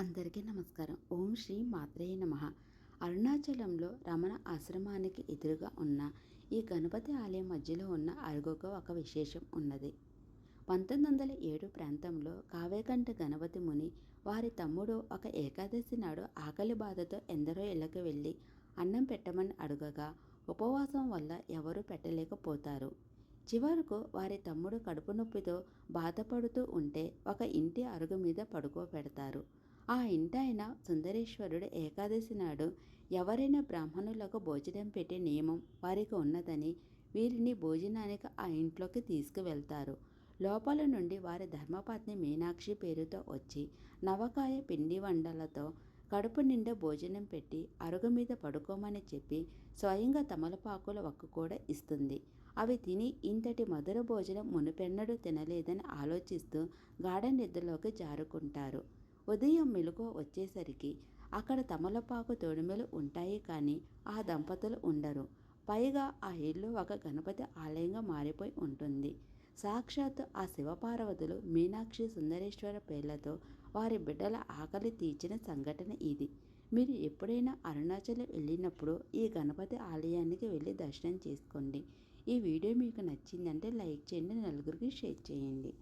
అందరికీ నమస్కారం. ఓం శ్రీ మాత్రేయ నమ. అరుణాచలంలో రమణ ఆశ్రమానికి ఎదురుగా ఉన్న ఈ గణపతి ఆలయం మధ్యలో ఉన్న అరుగుకు ఒక విశేషం ఉన్నది. పంతొమ్మిది వందల ఏడు ప్రాంతంలో కావేకంఠ గణపతి ముని వారి తమ్ముడు ఒక ఏకాదశి నాడు ఆకలి బాధతో ఎందరో ఇళ్ళకి వెళ్ళి అన్నం పెట్టమని అడుగగా ఉపవాసం వల్ల ఎవరూ పెట్టలేకపోతారు. చివరకు వారి తమ్ముడు కడుపు నొప్పితో బాధపడుతూ ఉంటే ఒక ఇంటి అరుగు మీద పడుకోబెడతారు. ఆ ఇంటాయన సుందరేశ్వరుడు ఏకాదశి నాడు ఎవరైనా బ్రాహ్మణులకు భోజనం పెట్టే నియమం వారికి ఉన్నదని వీరిని భోజనానికి ఆ ఇంట్లోకి తీసుకువెళ్తారు. లోపల నుండి వారి ధర్మపత్ని మీనాక్షి పేరుతో వచ్చి నవకాయ పిండి వండలతో కడుపు నిండా భోజనం పెట్టి అరుగు మీద పడుకోమని చెప్పి స్వయంగా తమలపాకుల వక్కు కూడా ఇస్తుంది. అవి తిని ఇంతటి మధుర భోజనం మునుపెన్నడూ తినలేదని ఆలోచిస్తూ గాఢ నిద్రలోకి జారుకుంటారు. ఉదయం మెలుగు వచ్చేసరికి అక్కడ తమలపాకు తొడిమెలు ఉంటాయి కానీ ఆ దంపతులు ఉండరు. పైగా ఆ ఇల్లు ఒక గణపతి ఆలయంగా మారిపోయి ఉంటుంది. సాక్షాత్ ఆ శివపార్వతులు మీనాక్షి సుందరేశ్వర పేర్లతో వారి బిడ్డల ఆకలి తీర్చిన సంఘటన ఇది. మీరు ఎప్పుడైనా అరుణాచల్ వెళ్ళినప్పుడు ఈ గణపతి ఆలయానికి వెళ్ళి దర్శనం చేసుకోండి. ఈ వీడియో మీకు నచ్చిందంటే లైక్ చేయండి నలుగురికి షేర్ చేయండి.